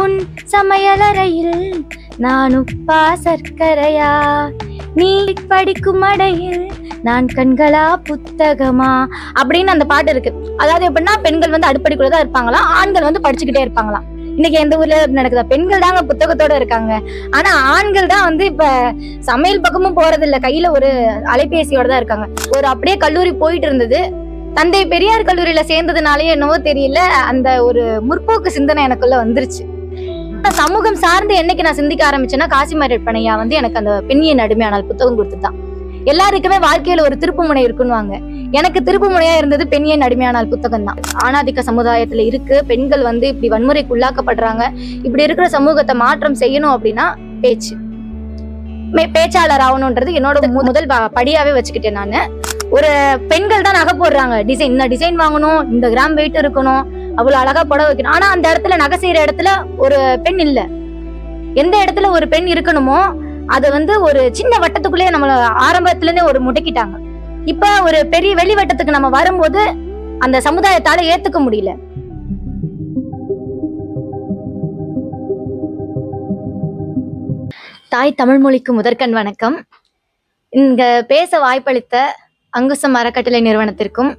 உன் சமையலறையில் நான் உப்பா சர்க்கரையா? நீ படிக்கும் அடையில் நான் கண்களா புத்தகமா? அப்படின்னு அந்த பாட்டு இருக்கு. அதாவது எப்படின்னா பெண்கள் வந்து அடுப்படிக்குள்ள தான் இருப்பாங்களாம் ஆண்கள் வந்து படிச்சுக்கிட்டே இருப்பாங்களாம் இன்னைக்கு எந்த ஊர்ல நடக்குதா? பெண்கள் தாங்க புத்தகத்தோட இருக்காங்க. ஆனா ஆண்கள் தான் வந்து இப்ப சமையல் பக்கமும் போறது இல்ல கையில ஒரு அலைபேசியோட தான் இருக்காங்க. ஒரு அப்படியே கல்லூரி போயிட்டு இருந்தது. தந்தை பெரியார் கல்லூரியில சேர்ந்ததுனாலயே என்னவோ தெரியல. அந்த ஒரு முற்போக்கு சிந்தனை எனக்குள்ள வந்துருச்சு. சமூகம் சார்ந்து என்னைக்கு நான் சிந்திக்க ஆரம்பிச்சேன்னா காசிமாரி பண்ணையா வந்து எனக்கு அந்த பெண்ணியின் அடிமையானால் புத்தகம் கொடுத்துதான் எல்லாருக்குமே வாழ்க்கையில ஒரு திருப்புமுனை இருக்குன்னுவாங்க. எனக்கு திருப்புமுனையா இருந்தது பெண்ணியின் அடிமையானால் புத்தகம் தான். ஆணாதிக்க சமுதாயத்துல இருக்கு. பெண்கள் வந்து இப்படி வன்முறைக்கு உள்ளாக்கப்படுறாங்க. இப்படி இருக்கிற சமூகத்தை மாற்றம் செய்யணும் அப்படின்னா பேச்சு. மே- பேச்சாளர் ஆகணும்ன்றது என்னோட மு- முதல் படியாவே வச்சுக்கிட்டேன் நான். ஒரு பெண்கள் தான் நகை போடுறாங்க. டிசைன் இந்த டிசைன் வாங்கணும் இந்த கிராம் வெயிட் இருக்கணும். அவ்வளவு அழகா புடவை வைக்கணும். ஆனா அந்த இடத்துல நகை செய்யற இடத்துல ஒரு பெண் இல்ல. எந்த இடத்துல ஒரு பெண் இருக்கணுமோ அதை வந்து ஒரு சின்ன வட்டத்துக்குள்ளேயே நம்மள ஆரம்பத்துல இருந்தே ஒரு முடக்கிட்டாங்க. இப்ப ஒரு பெரிய வெளி வட்டத்துக்கு நம்ம வரும்போது அந்த சமுதாயத்தால ஏத்துக்க முடியல. தாய் தமிழ் மொழிக்கு முதற்கண் வணக்கம். இங்க பேச வாய்ப்பளித்த அங்குசம் அறக்கட்டளை நிறுவனத்திற்கும்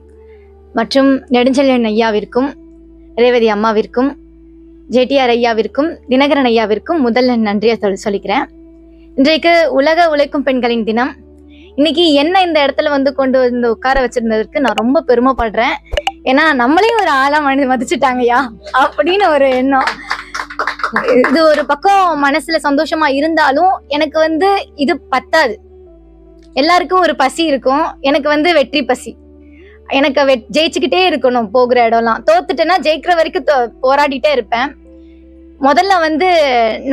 மற்றும் நெடுஞ்செழியன் ஐயாவிற்கும் ரேவதி அம்மாவிற்கும் ஜெட்டிஆர் ஐயாவிற்கும் தினகரன் ஐயாவிற்கும் முதல்ல நன்றியை சொல் சொல்லிக்கிறேன். இன்றைக்கு உலக உழைக்கும் பெண்களின் தினம். இன்னைக்கு என்ன இந்த இடத்துல வந்து கொண்டு வந்து உட்கார வச்சிருந்ததற்கு நான் ரொம்ப பெருமைப்படுறேன். ஏன்னா நம்மளையும் ஒரு ஆளா மனித மதிச்சுட்டாங்கய்யா அப்படின்னு ஒரு எண்ணம். இது ஒரு பக்கம் மனசுல சந்தோஷமா இருந்தாலும் எனக்கு வந்து இது பத்தாது. எல்லாருக்கும் ஒரு பசி இருக்கும். எனக்கு வந்து வெற்றி பசி. எனக்கு ஜெயிச்சுக்கிட்டே இருக்கணும் போகிற இடம்லாம். தோத்துட்டேன்னா ஜெயிக்கிற வரைக்கும் போராடிட்டே இருப்பேன். முதல்ல வந்து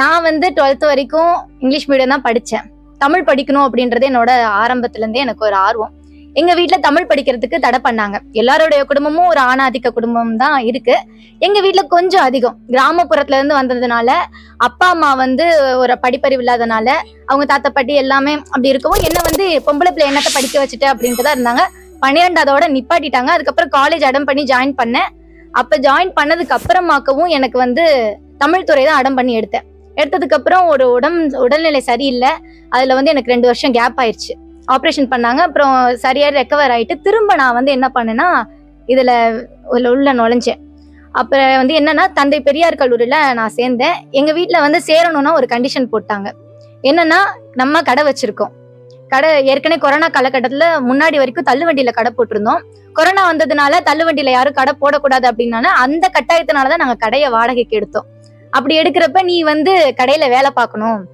நான் வந்து டுவெல்த் வரைக்கும் இங்கிலீஷ் மீடியம் தான் படித்தேன் தமிழ் படிக்கணும் அப்படின்றது என்னோட ஆரம்பத்துலேருந்தே எனக்கு ஒரு ஆர்வம். எங்க வீட்டில் தமிழ் படிக்கிறதுக்கு தடை பண்ணாங்க. எல்லாருடைய குடும்பமும் ஒரு ஆணாதிக்க குடும்பம் தான் இருக்கு. எங்க வீட்டில் கொஞ்சம் அதிகம். கிராமப்புறத்துல இருந்து வந்ததுனால அப்பா அம்மா வந்து ஒரு படிப்பறிவு இல்லாதனால அவங்க தாத்தா பாட்டி எல்லாமே அப்படி இருக்கவும் என்ன வந்து பொம்பளை பிள்ளை என்னத்தை படிக்க வச்சுட்டு அப்படின்ட்டு தான் இருந்தாங்க. பன்னிரெண்டாவதோட நிப்பாட்டிட்டாங்க. அதுக்கப்புறம் காலேஜ் அடம் பண்ணி ஜாயின் பண்ணேன். அப்ப ஜாயின் பண்ணதுக்கு அப்புறமாக்கவும் எனக்கு வந்து தமிழ் துறை தான் அடம் பண்ணி எடுத்தேன். எடுத்ததுக்கு அப்புறம் ஒரு உடம் உடல்நிலை சரியில்லை. அதுல வந்து எனக்கு ரெண்டு வருஷம் கேப் ஆயிடுச்சு ஆப்ரேஷன் பண்ணாங்க. அப்புறம் சரியா ரெக்கவர் ஆயிட்டு திரும்ப நான் வந்து என்ன பண்ணேன்னா இதுல உள்ள நுழைஞ்சேன். அப்புறம் வந்து என்னன்னா தந்தை பெரியார் கல்லூரியில நான் சேர்ந்தேன். எங்க வீட்டில் வந்து சேரணும்னா ஒரு கண்டிஷன் போட்டாங்க. என்னன்னா நம்ம கடை வச்சிருக்கோம். கடை ஏற்கனவே கொரோனா காலகட்டத்துல முன்னாடி வரைக்கும் தள்ளுவண்டியில கடை போட்டிருந்தோம். கொரோனா வந்ததுனால தள்ளுவண்டியில யாரும் கடை போடக்கூடாது அப்படின்னால அந்த கட்டாயத்தினாலதான் நாங்க கடையை வாடகைக்கு எடுத்தோம். அப்படி எடுக்கிறப்ப நீ வந்து கடையில வேலை பார்க்கணும்.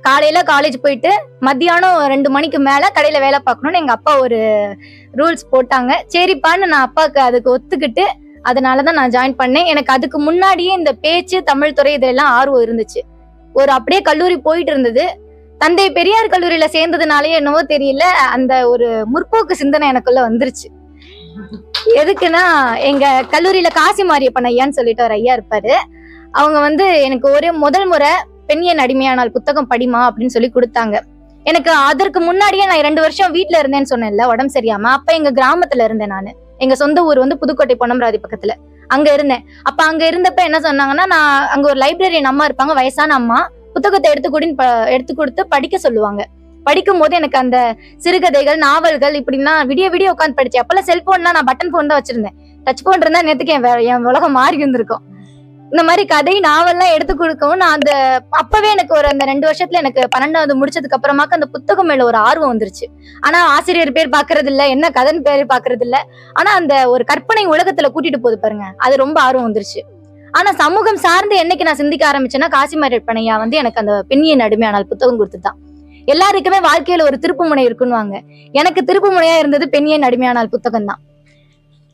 காலையில காலேஜ் போயிட்டு மத்தியானம் ரெண்டு மணிக்கு மேல கடையில வேலை பார்க்கணும்னு எங்க அப்பா ஒரு ரூல்ஸ் போட்டாங்க. சரிப்பான்னு நான் அப்பாவுக்கு அதுக்கு ஒத்துக்கிட்டு அதனாலதான் நான் ஜாயின் பண்ணேன். எனக்கு அதுக்கு முன்னாடியே இந்த பேச்சு தமிழ் துறை இதெல்லாம் ஆர்வம் இருந்துச்சு. ஒரு அப்படியே கல்லூரி போயிட்டு இருந்தது. தந்தை பெரியார் கல்லூரியில சேர்ந்ததுனாலயே என்னவோ தெரியல அந்த ஒரு முற்போக்கு சிந்தனை எனக்குள்ள வந்துருச்சு. எதுக்குன்னா எங்க கல்லூரியில காசி மாரியப்பன் ஐயான்னு சொல்லிட்டு ஒரு ஐயா இருப்பாரு. அவங்க வந்து எனக்கு ஒரே முதல் முறை பெண்ணியன் அடிமையானால் புத்தகம் படிமா அப்படின்னு சொல்லி கொடுத்தாங்க. எனக்கு அதற்கு முன்னாடியே நான் ரெண்டு வருஷம் வீட்டுல இருந்தேன்னு சொன்னேன்ல உடம்பு சரியாம அப்ப எங்க கிராமத்துல இருந்தேன் நானு. எங்க சொந்த ஊர் வந்து புதுக்கோட்டை பொன்னமராதி பக்கத்துல. அங்க இருந்தேன். அப்ப அங்க இருந்தப்ப என்ன சொன்னாங்கன்னா நான் அங்க ஒரு லைப்ரரியன் அம்மா இருப்பாங்க வயசான அம்மா. புத்தகத்தை எடுத்து கொடுன்னு எடுத்து கொடுத்து படிக்க சொல்லுவாங்க. படிக்கும் போது எனக்கு அந்த சிறுகதைகள் நாவல்கள் இப்படின்னா விடிய விடிய உட்காந்து படிச்சேன். அப்பெல்லாம் செல்போன்லாம் நான் பட்டன் போன் தான் வச்சிருந்தேன். டச் போன் இருந்தா நேத்துக்கு என் என் உலகம் மாறி இருந்திருக்கும். இந்த மாதிரி கதை நாவல்லாம் எடுத்து கொடுக்கவும் நான் அந்த அப்பவே எனக்கு ஒரு அந்த ரெண்டு வருஷத்துல எனக்கு பன்னெண்டாவது முடிச்சதுக்கு அப்புறமாக்க அந்த புத்தகம் மேல ஒரு ஆர்வம் வந்துருச்சு. ஆனா ஆசிரியர் பேர் பாக்குறது இல்ல என்ன கதைன்னு பேர் பாக்குறது இல்ல ஆனா அந்த ஒரு கற்பனை உலகத்துல கூட்டிட்டு போகுது பாருங்க அது ரொம்ப ஆர்வம் வந்துருச்சு. ஆனா சமூகம் சார்ந்து என்னைக்கு நான் சிந்திக்க ஆரம்பிச்சேன்னா காசிமாரி பண்ணையா வந்து எனக்கு அந்த பெண்ணியின் அடிமையானால் புத்தகம் கொடுத்துதான் எல்லாருக்குமே வாழ்க்கையில ஒரு திருப்புமுனை இருக்குன்னுவாங்க. எனக்கு திருப்புமுனையா இருந்தது பெண்ணியின் அடிமையானால் புத்தகம் தான்.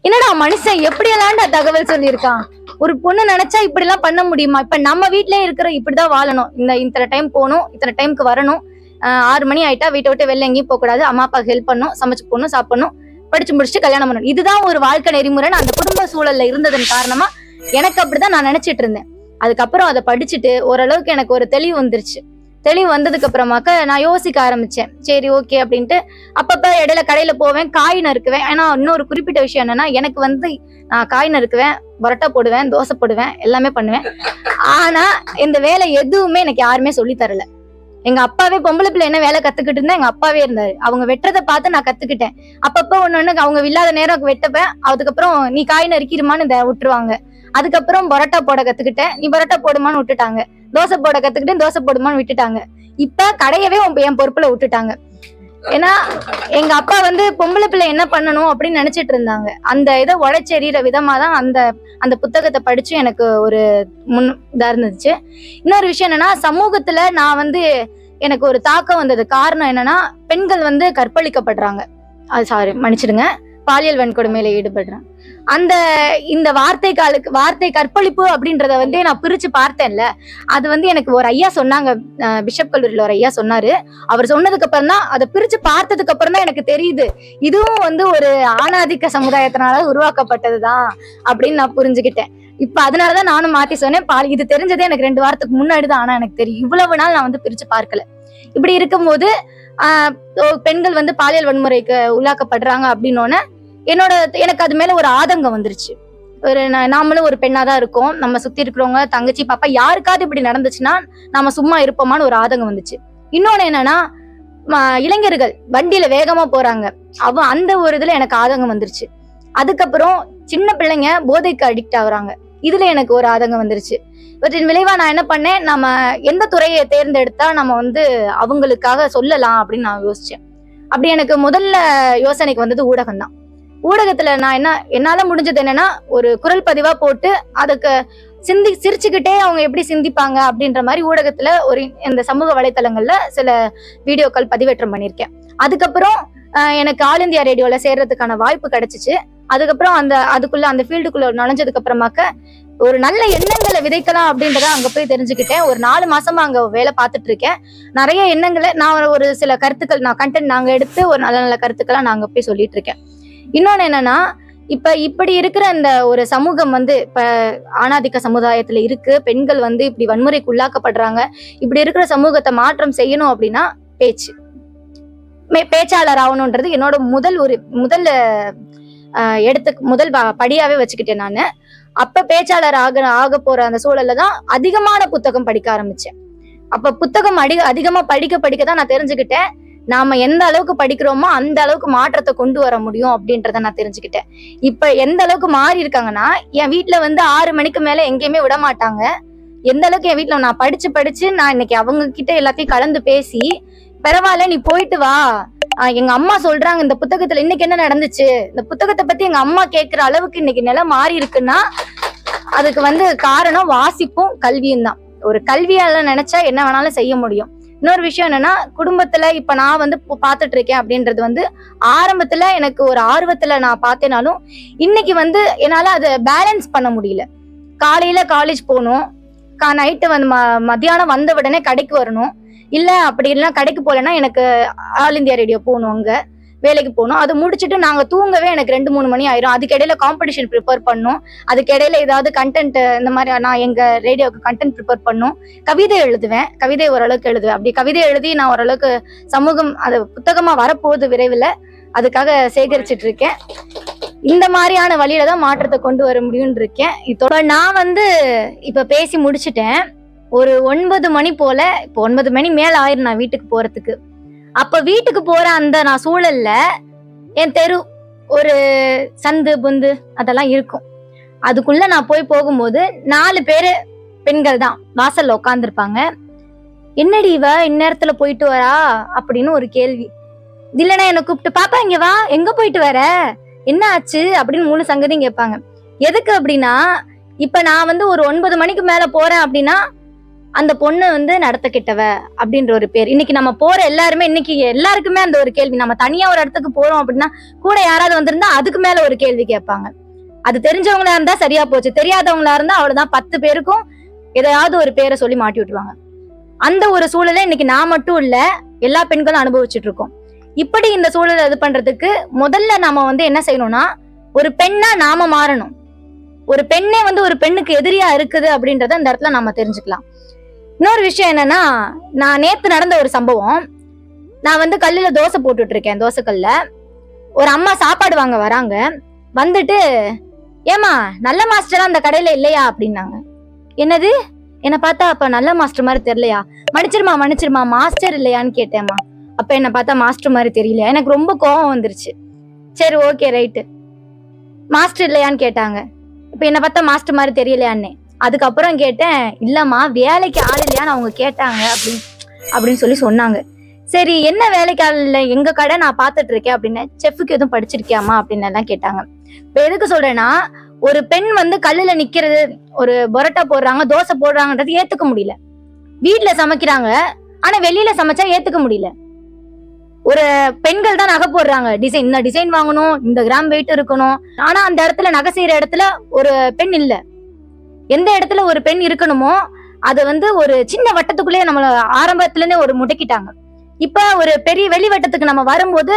என்னடா மனுஷன் எப்படி எல்லாம்டா தகவல் சொல்லியிருக்கான்? ஒரு பொண்ணு நினைச்சா இப்படி எல்லாம் பண்ண முடியுமா? இப்ப நம்ம வீட்லயே இருக்கிற இப்படிதான் வாழணும். இந்த இத்தனை டைம் போகணும் இத்தனை டைமுக்கு வரணும். ஆஹ் ஆறு மணி ஆயிட்டா வீட்டை விட்டு வெளில எங்கேயும் போக கூடாது. அம்மா அப்பா ஹெல்ப் பண்ணும் சமைச்சு போடணும் சாப்பிடணும் படிச்சு முடிச்சுட்டு கல்யாணம் பண்ணணும். இதுதான் ஒரு வாழ்க்கை நெறிமுறைன்னு அந்த குடும்ப சூழல்ல இருந்ததன் காரணமா எனக்கு அப்படிதான் நான் நினைச்சிட்டு இருந்தேன். அதுக்கப்புறம் அதை படிச்சுட்டு ஓரளவுக்கு எனக்கு ஒரு தெளிவு வந்துருச்சு. தெளிவு வந்ததுக்கு அப்புறமாக்க நான் யோசிக்க ஆரம்பிச்சேன். சரி ஓகே அப்படின்ட்டு அப்பப்ப இடையில கடையில போவேன் காய் நறுக்குவேன். ஏன்னா இன்னொரு குறிப்பிட்ட விஷயம் என்னன்னா எனக்கு வந்து நான் காய் நறுக்குவேன் பரோட்டா போடுவேன் தோசை போடுவேன் எல்லாமே பண்ணுவேன். ஆனா இந்த வேலை எதுவுமே எனக்கு யாருமே சொல்லி தரல. எங்க அப்பாவே பொம்பளை பிள்ளை என்ன வேலை கத்துக்கிட்டு இருந்தா எங்க அப்பாவே இருந்தாரு. அவங்க வெட்டுறதை பார்த்து நான் கத்துக்கிட்டேன். அப்பப்ப ஒண்ணு ஒண்ணு அவங்க இல்லாத நேரம் வெட்டப்பேன் அதுக்கப்புறம் நீ காய் நறுக்கிருமான்னு இதை விட்டுருவாங்க. அதுக்கப்புறம் பரோட்டா போட கத்துக்கிட்டேன். நீ பரோட்டா போடுமான்னு விட்டுட்டாங்க. தோசை போட கத்துக்கிட்டேன் தோசை போடுமான்னு விட்டுட்டாங்க. இப்ப கடையவே உன் என் பொறுப்புல விட்டுட்டாங்க. ஏன்னா எங்க அப்பா வந்து பொம்பளை பிள்ளை என்ன பண்ணணும் அப்படின்னு நினைச்சிட்டு இருந்தாங்க. அந்த இதை உழைச்செறிகிற விதமா தான் அந்த அந்த புத்தகத்தை படிச்சு எனக்கு ஒரு முன் இதா இருந்துச்சு. இன்னொரு விஷயம் என்னன்னா சமூகத்துல நான் வந்து எனக்கு ஒரு தாக்கம் வந்தது. காரணம் என்னன்னா பெண்கள் வந்து கற்பழிக்கப்படுறாங்க. அது சாரி மன்னிச்சிடுங்க. பாலியல் வன்கொடுமையில ஈடுபடுறான். அந்த இந்த வார்த்தை காலுக்கு வார்த்தை கற்பழிப்பு அப்படின்றத வந்து நான் பிரிச்சு பார்த்தேன்ல. அது வந்து எனக்கு ஒரு ஐயா சொன்னாங்க பிஷப் கல்லூரியில ஒரு ஐயா சொன்னாரு. அவர் சொன்னதுக்கு அப்புறம் தான் அதை பிரிச்சு பார்த்ததுக்கு அப்புறம் தான் எனக்கு தெரியுது. இதுவும் வந்து ஒரு ஆணாதிக்க சமுதாயத்தினால உருவாக்கப்பட்டதுதான் அப்படின்னு நான் புரிஞ்சுக்கிட்டேன். இப்ப அதனாலதான் நானும் மாத்தி சொன்னேன். பால் இது தெரிஞ்சதே எனக்கு ரெண்டு வாரத்துக்கு முன்னாடி தான். ஆனா எனக்கு தெரியும். இவ்வளவு நாள் நான் வந்து பிரிச்சு பார்க்கல. இப்படி இருக்கும்போது ஆஹ் பெண்கள் வந்து பாலியல் வன்முறைக்கு உள்ளாக்கப்படுறாங்க அப்படின்னோடனே என்னோட எனக்கு அது மேல ஒரு ஆதங்கம் வந்துருச்சு. ஒரு நாமளும் ஒரு பெண்ணா தான் இருக்கோம். நம்ம சுத்தி இருக்கிறவங்க தங்கச்சி பாப்பா யாருக்காவது இப்படி நடந்துச்சுன்னா நாம சும்மா இருப்போமான்னு ஒரு ஆதங்கம் வந்துச்சு. இன்னொன்னு என்னன்னா இளைஞர்கள் வண்டியில வேகமா போறாங்க. அவ அந்த ஒரு இதுல எனக்கு ஆதங்கம் வந்துருச்சு. அதுக்கப்புறம் சின்ன பிள்ளைங்க போதைக்கு அடிக்ட் ஆகுறாங்க. இதுல எனக்கு ஒரு ஆதங்கம் வந்துருச்சு. இவற்றின் விளைவா நான் என்ன பண்ணேன்? நம்ம எந்த துறையை தேர்ந்தெடுத்தா நம்ம வந்து அவங்களுக்காக சொல்லலாம் அப்படின்னு நான் யோசிச்சேன். அப்படி எனக்கு முதல்ல யோசனைக்கு வந்தது ஊடகம் தான் ஊடகத்துல நான் என்ன என்னால முடிஞ்சது என்னன்னா ஒரு குரல் பதிவா போட்டு அதுக்கு சிந்தி சிரிச்சுக்கிட்டே அவங்க எப்படி சிந்திப்பாங்க அப்படின்ற மாதிரி ஊடகத்துல ஒரு இந்த சமூக வலைத்தளங்கள்ல சில வீடியோக்கள் பதிவேற்றம் பண்ணியிருக்கேன். அதுக்கப்புறம் எனக்கு ஆல் இந்தியா ரேடியோல சேர்றதுக்கான வாய்ப்பு கிடைச்சிச்சு. அதுக்கப்புறம் அந்த அதுக்குள்ள அந்த ஃபீல்டுக்குள்ள நுழைஞ்சதுக்கு அப்புறமாக்க ஒரு நல்ல எண்ணங்களை விதைக்கலாம் அப்படின்றத அங்க போய் தெரிஞ்சுக்கிட்டேன். ஒரு நாலு மாசமா அங்க வேலை பார்த்துட்டு இருக்கேன் நிறைய எண்ணங்களை நான் ஒரு சில கருத்துக்கள் நான் கண்டென்ட் நாங்க எடுத்து ஒரு நல்ல நல்ல கருத்துக்களை நான் அங்க போய் சொல்லிட்டு இருக்கேன் இன்னொன்னு என்னன்னா இப்ப இப்படி இருக்கிற இந்த ஒரு சமூகம் வந்து இப்ப ஆணாதிக்க சமுதாயத்துல இருக்கு. பெண்கள் வந்து இப்படி வன்முறைக்கு உள்ளாக்கப்படுறாங்க இப்படி இருக்கிற சமூகத்தை மாற்றம் செய்யணும் அப்படின்னா பேச்சு. மே- பேச்சாளர் ஆகணுன்றது என்னோட முதல் ஒரு முதல் எடுத்து முதல் படியாவே வச்சுக்கிட்டேன் நான். அப்ப பேச்சாளர் ஆக ஆக போற அந்த சூழல்ல தான் அதிகமான புத்தகம் படிக்க ஆரம்பிச்சேன். அப்ப புத்தகம் அடி அதிகமா படிக்க படிக்க தான் நான் தெரிஞ்சுக்கிட்டேன். நாம எந்த அளவுக்கு படிக்கிறோமோ அந்த அளவுக்கு மாற்றத்தை கொண்டு வர முடியும் அப்படின்றத நான் தெரிஞ்சுக்கிட்டேன். இப்ப எந்த அளவுக்கு மாறி இருக்காங்கன்னா என் வீட்டுல வந்து ஆறு மணிக்கு மேல எங்கேயுமே விட மாட்டாங்க. எந்த அளவுக்கு என் வீட்டுல நான் படிச்சு படிச்சு நான் இன்னைக்கு அவங்க கிட்ட எல்லாத்தையும் கலந்து பேசி பரவாயில்ல நீ போயிட்டு வா. எங்க அம்மா சொல்றாங்க இந்த புத்தகத்துல இன்னைக்கு என்ன நடந்துச்சு? இந்த புத்தகத்தை பத்தி எங்க அம்மா கேக்குற அளவுக்கு இன்னைக்கு நிலை மாறி இருக்குன்னா அதுக்கு வந்து காரணம் வாசிப்பும் கல்வியும் தான். ஒரு கல்வியால நினைச்சா என்ன வேணாலும் செய்ய முடியும். இன்னொரு விஷயம் என்னன்னா குடும்பத்துல இப்ப நான் வந்து பாத்துட்டு இருக்கேன் அப்படின்றது வந்து ஆரம்பத்துல எனக்கு ஒரு ஆர்வத்துல நான் பார்த்தேனாலும் இன்னைக்கு வந்து என்னால அதை பேலன்ஸ் பண்ண முடியல. காலையில காலேஜ் போகணும். கா நைட்டு வந்து ம- மத்தியானம் வந்த உடனே கடைக்கு வரணும். இல்ல அப்படி இல்லைன்னா கடைக்கு போகலன்னா எனக்கு ஆல் இந்தியா ரேடியோ போகணும் அங்கே. வேலைக்கு போகணும். அது முடிச்சுட்டு நாங்க தூங்கவே எனக்கு ரெண்டு மூணு மணி ஆயிரும். அதுக்கிடையில காம்படிஷன் ப்ரிப்பேர் பண்ணும். அதுக்கிடையில ஏதாவது கண்டென்ட் இந்த மாதிரி நான் எங்க ரேடியோக்கு கண்டென்ட் ப்ரிப்பேர் பண்ணும். கவிதை எழுதுவேன். கவிதை ஓரளவுக்கு எழுதுவேன். அப்படி கவிதை எழுதி நான் ஓரளவுக்கு சமூகம் அது புத்தகமா வரப்போகுது விரைவில். அதுக்காக சேகரிச்சிட்டு இருக்கேன் இந்த மாதிரியான வழியில தான் மாற்றத்தை கொண்டு வர முடியும்னு இருக்கேன். இப்போ நான் வந்து இப்ப பேசி முடிச்சிட்டேன். ஒரு ஒன்பது மணி போல இப்போ ஒன்பது மணி மேல ஆயிரும் நான் வீட்டுக்கு போறதுக்கு. அப்ப வீட்டுக்கு போற அந்த நான் சூழல்ல என் தெரு ஒரு சந்து புந்து அதெல்லாம் இருக்கும். அதுக்குள்ள நான் போய் போகும்போது நாலு பேரு பெண்கள் தான் வாசல்ல உட்காந்துருப்பாங்க என்னடி இவ இந்நேரத்துல போயிட்டு வரா? அப்படின்னு ஒரு கேள்வி. இல்லைன்னா என்னை கூப்பிட்டு பாப்பா இங்க வா எங்க போயிட்டு வர? என்ன ஆச்சு? அப்படின்னு மூணு சங்கதியும் கேட்பாங்க. எதுக்கு அப்படின்னா இப்ப நான் வந்து ஒரு ஒன்பது மணிக்கு மேல போறேன் அப்படின்னா அந்த பொண்ணு வந்து நடத்த கிட்டவ அப்படின்ற ஒரு பேர். இன்னைக்கு நம்ம போற எல்லாருமே இன்னைக்கு எல்லாருக்குமே அந்த ஒரு கேள்வி. நம்ம தனியா ஒரு இடத்துக்கு போறோம் அப்படின்னா கூட யாராவது வந்திருந்தா அதுக்கு மேல ஒரு கேள்வி கேட்பாங்க. அது தெரிஞ்சவங்களா இருந்தா சரியா போச்சு. தெரியாதவங்களா இருந்தா அவ்வளவுதான். பத்து பேருக்கும் ஏதாவது ஒரு பேரை சொல்லி மாட்டி விட்டுருவாங்க. அந்த ஒரு சூழலை இன்னைக்கு நான் மட்டும் இல்ல எல்லா பெண்களும் அனுபவிச்சுட்டு இருக்கோம். இப்படி இந்த சூழலை இது பண்றதுக்கு முதல்ல நாம வந்து என்ன செய்யணும்னா ஒரு பெண்ணா நாம மாறணும். ஒரு பெண்ணே வந்து ஒரு பெண்ணுக்கு எதிரியா இருக்குது அப்படின்றத இந்த இடத்துல நாம தெரிஞ்சுக்கலாம். இன்னொரு விஷயம் என்னன்னா நான் நேத்து நடந்த ஒரு சம்பவம். நான் வந்து கல்லுல தோசை போட்டுட்டு இருக்கேன் தோசைக்கல்ல. ஒரு அம்மா சாப்பாடு வாங்க வராங்க. வந்துட்டு ஏமா நல்ல மாஸ்டரா அந்த கடையில இல்லையா? அப்படின்னாங்க. என்னது? என்னை பார்த்தா அப்ப நல்ல மாஸ்டர் மாதிரி தெரியலையா? மன்னிச்சிருமா மன்னிச்சிருமா மாஸ்டர் இல்லையான்னு கேட்டேம்மா. அப்ப என்னை பார்த்தா மாஸ்டர் மாதிரி தெரியலையா எனக்கு ரொம்ப கோவம் வந்துருச்சு. சரி ஓகே ரைட்டு. மாஸ்டர் இல்லையான்னு கேட்டாங்க. இப்ப என்னை பார்த்தா மாஸ்டர் மாதிரி தெரியலையான்னு. அதுக்கப்புறம் கேட்டேன் இல்லம்மா வேலைக்கு ஆள் இல்லையான்னு அவங்க கேட்டாங்க அப்படின்னு அப்படின்னு சொல்லி சொன்னாங்க. சரி என்ன வேலைக்கு ஆள் இல்லை? எங்க கடை நான் பார்த்துட்டு இருக்கேன் அப்படின்னு செஃப்க்கு எதுவும் படிச்சிருக்கியாமா அப்படின்னு எல்லாம் கேட்டாங்க. இப்ப எதுக்கு சொல்றேன்னா ஒரு பெண் வந்து கல்லுல நிக்கிறது ஒரு பரோட்டா போடுறாங்க தோசை போடுறாங்கன்றது ஏத்துக்க முடியல. வீட்டுல சமைக்கிறாங்க ஆனா வெளியில சமைச்சா ஏத்துக்க முடியல. ஒரு பெண்கள் தான் நகை போடுறாங்க. டிசைன் இந்த டிசைன் வாங்கணும் இந்த கிராம் வெயிட் இருக்கணும். ஆனா அந்த இடத்துல நகை செய்யற இடத்துல ஒரு பெண் இல்லை. எந்த இடத்துல ஒரு பெண் இருக்கணுமோ அதை வந்து ஒரு சின்ன வட்டத்துக்குள்ளேயே நம்மள ஆரம்பத்துல இருந்தே ஒரு முடக்கிட்டாங்க. இப்ப ஒரு பெரிய வெளி வட்டத்துக்கு நம்ம வரும்போது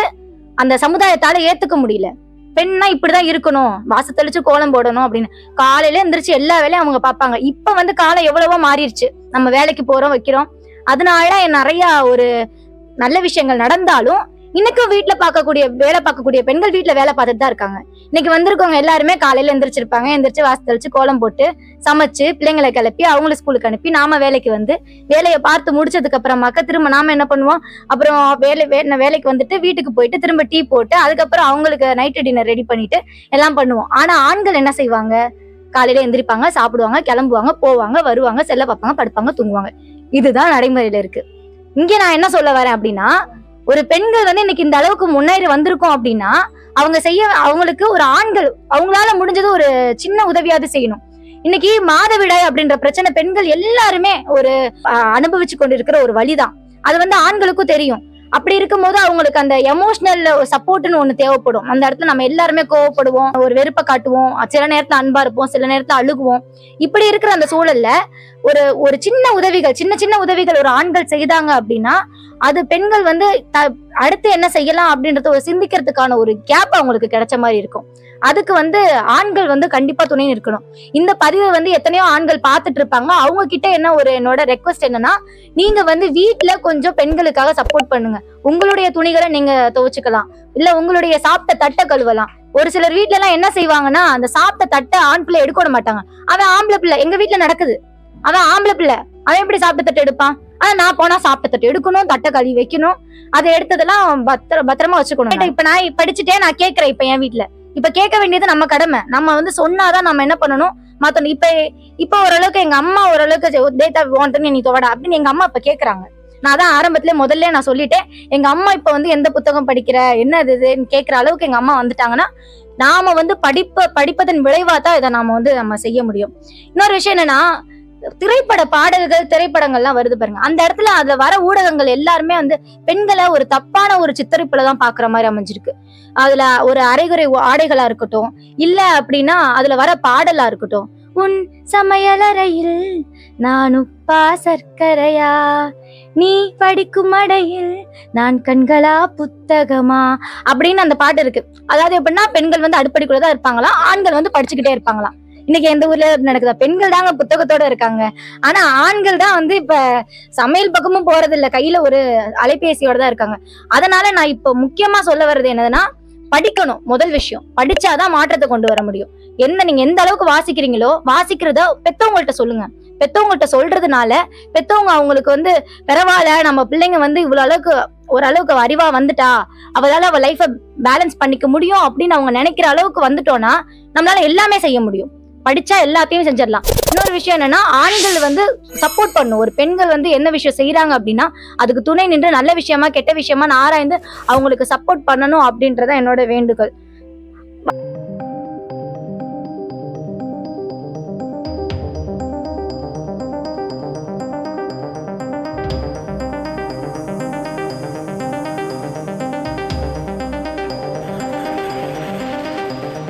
அந்த சமுதாயத்தால ஏத்துக்க முடியல. பெண்ணா இப்படிதான் இருக்கணும் வாச தெளிச்சு கோலம் போடணும் அப்படின்னு. காலையில எந்திரிச்சு எல்லா வேலையும் அவங்க பார்ப்பாங்க. இப்ப வந்து காலம் எவ்வளவோ மாறிடுச்சு. நம்ம வேலைக்கு போறோம் வைக்கிறோம். அதனால நிறைய ஒரு நல்ல விஷயங்கள் நடந்தாலும் இன்னைக்கும் வீட்டுல பார்க்கக்கூடிய வேலை பார்க்கக்கூடிய பெண்கள் வீட்டுல வேலை பார்த்துட்டு தான் இருக்காங்க. இன்னைக்கு வந்திருக்கவங்க எல்லாருமே காலையில எந்திரிச்சிருப்பாங்க. எந்திரிச்சு வாசல் தெளிச்சு கோலம் போட்டு சமைச்சு பிள்ளைங்களை கிளப்பி அவங்கள ஸ்கூலுக்கு அனுப்பி நாம வேலைக்கு வந்து வேலையை பார்த்து முடிச்சதுக்கு அப்புறமாக்க திரும்ப நாம என்ன பண்ணுவோம்? அப்புறம் வேலை வேலைக்கு வந்துட்டு வீட்டுக்கு போயிட்டு திரும்ப டீ போட்டு அதுக்கப்புறம் அவங்களுக்கு நைட்டு டின்னர் ரெடி பண்ணிட்டு எல்லாம் பண்ணுவோம். ஆனா ஆண்கள் என்ன செய்வாங்க? காலையில எந்திரிப்பாங்க சாப்பிடுவாங்க கிளம்புவாங்க போவாங்க வருவாங்க செல்ல பார்ப்பாங்க படுப்பாங்க தூங்குவாங்க. இதுதான் நடைமுறையில இருக்கு. இங்க நான் என்ன சொல்ல வரேன் அப்படின்னா ஒரு பெண்கள் வந்து இன்னைக்கு இந்த அளவுக்கு முன்னேறி வந்திருக்கோம் அப்படின்னா அவங்க செய்ய அவங்களுக்கு ஒரு ஆண்கள் அவங்களால முடிஞ்சது ஒரு சின்ன உதவியாவது செய்யணும். இன்னைக்கு மாதவிடாய் அப்படின்ற பிரச்சனை பெண்கள் எல்லாருமே ஒரு அனுபவிச்சு கொண்டிருக்கிற ஒரு வழிதான். அது வந்து ஆண்களுக்கும் தெரியும். அப்படி இருக்கும்போது அவங்களுக்கு அந்த எமோஷனல் சப்போர்ட்னு ஒண்ணு தேவைப்படும். அந்த இடத்துல நம்ம எல்லாருமே கோவப்படுவோம் ஒரு வெறுப்பை காட்டுவோம். சில நேரத்துல அன்பா இருப்போம் சில நேரத்துல அழுகுவோம். இப்படி இருக்கிற அந்த சூழல்ல ஒரு ஒரு சின்ன உதவிகள் சின்ன சின்ன உதவிகள் ஒரு ஆண்கள் செய்தாங்க அப்படின்னா அது பெண்கள் வந்து த- அடுத்து என்ன செய்யலாம் அப்படின்றத ஒரு சிந்திக்கிறதுக்கான ஒரு கேப் அவங்களுக்கு கிடைச்ச மாதிரி இருக்கும். அதுக்கு வந்து ஆண்கள் வந்து கண்டிப்பா துணை நிற்கணும் இந்த பதிவை வந்து எத்தனையோ ஆண்கள் பார்த்துட்டு இருப்பாங்க. அவங்க கிட்ட என்ன ஒரு என்னோட ரெக்வஸ்ட் என்னன்னா நீங்க வந்து வீட்டுல கொஞ்சம் பெண்களுக்காக சப்போர்ட் பண்ணுங்க. உங்களுடைய துணிகளை நீங்க துவைச்சுக்கலாம். இல்ல உங்களுடைய சாப்பிட்ட தட்டை கழுவலாம். ஒரு சிலர் வீட்டுல எல்லாம் என்ன செய்வாங்கன்னா அந்த சாப்பிட்ட தட்டை ஆண் பிள்ளை எடுக்க மாட்டாங்க. அவன் ஆம்பளை பிள்ளை. எங்க வீட்டுல நடக்குது. அவன் ஆம்பளை பிள்ளை. அவன் எப்படி சாப்பிட்டு தட்டு எடுப்பான்? ஆனா நான் போனா சாப்பிட்ட தட்டு எடுக்கணும் தட்டை கழுவி வைக்கணும். அதை எடுத்ததெல்லாம் பத்திர பத்திரமா வச்சுக்கணும். இப்ப நான் படிச்சுட்டே நான் கேக்குறேன் இப்ப என் வீட்ல. இப்ப கேட்க வேண்டியது நம்ம கடமை. நம்ம வந்து சொன்னாதான் நம்ம என்ன பண்ணணும்? மத்த இப்ப இப்ப ஓரளவுக்கு எங்க அம்மா ஓரளவுக்கு டேட்டா வாண்டன்னு நீ தோட அப்படின்னு எங்க அம்மா இப்ப கேக்குறாங்க. நான் அதான் ஆரம்பத்துல முதல்ல நான் சொல்லிட்டேன். எங்க அம்மா இப்ப வந்து எந்த புத்தகம் படிக்கிற என்ன இது இதுன்னு கேக்குற அளவுக்கு எங்க அம்மா வந்துட்டாங்கன்னா நாம வந்து படிப்ப படிப்பதன் விளைவா தான் இதை நாம வந்து நம்ம செய்ய முடியும். இன்னொரு விஷயம் என்னன்னா திரைப்பட பாடல்கள் திரைப்படங்கள்லாம் வருது பாருங்க. அந்த இடத்துல அதுல வர ஊடகங்கள் எல்லாருமே வந்து பெண்களை ஒரு தப்பான ஒரு சித்தரிப்புல தான் பாக்குற மாதிரி அமைஞ்சிருக்கு. அதுல ஒரு அரைகுறை ஆடைகளா இருக்கட்டும் இல்ல அப்படின்னா அதுல வர பாடலா இருக்கட்டும். உன் சமையலறையில் நான் உப்பா சர்க்கரையா? நீ படிக்கும் அடையில் நான் கண்களா புத்தகமா? அப்படின்னு அந்த பாட்டு இருக்கு. அதாவது எப்படின்னா பெண்கள் வந்து அடுப்படிக்குள்ளதான் இருப்பாங்களாம் ஆண்கள் வந்து படிச்சுக்கிட்டே இருப்பாங்களாம். இன்னைக்கு எந்த ஊர்ல நடக்குதா? பெண்கள் தாங்க புத்தகத்தோட இருக்காங்க. ஆனா ஆண்கள் தான் வந்து இப்ப சமையல் பக்கமும் போறது இல்ல கையில ஒரு அலைபேசியோட தான் இருக்காங்க. அதனால நான் இப்ப முக்கியமா சொல்ல வர்றது என்னதுன்னா படிக்கணும். முதல் விஷயம். படிச்சாதான் மாற்றத்தை கொண்டு வர முடியும். என்ன நீங்க எந்த அளவுக்கு வாசிக்கிறீங்களோ வாசிக்கிறத பெத்தவங்கள்ட்ட சொல்லுங்க. பெத்தவங்கள்ட்ட சொல்றதுனால பெத்தவங்க அவங்களுக்கு வந்து பரவாயில்ல நம்ம பிள்ளைங்க வந்து இவ்வளவு அளவுக்கு ஓரளவுக்கு அறிவா வந்துட்டா. அவளால அவ லைஃப பேலன்ஸ் பண்ணிக்க முடியும். அப்படின்னு அவங்க நினைக்கிற அளவுக்கு வந்துட்டோம்னா நம்மளால எல்லாமே செய்ய முடியும். படிச்சா எல்லாத்தையும் செஞ்சிடலாம். இன்னொரு விஷயம் என்னன்னா ஆண்கள் வந்து சப்போர்ட் பண்ணும். ஒரு பெண்கள் வந்து என்ன விஷயம் செய்யறாங்க அப்படின்னா அதுக்கு துணை நின்று நல்ல விஷயமா கெட்ட விஷயமா ஆராய்ந்து அவங்களுக்கு சப்போர்ட் பண்ணணும் அப்படின்றத என்னோட வேண்டுகோள்.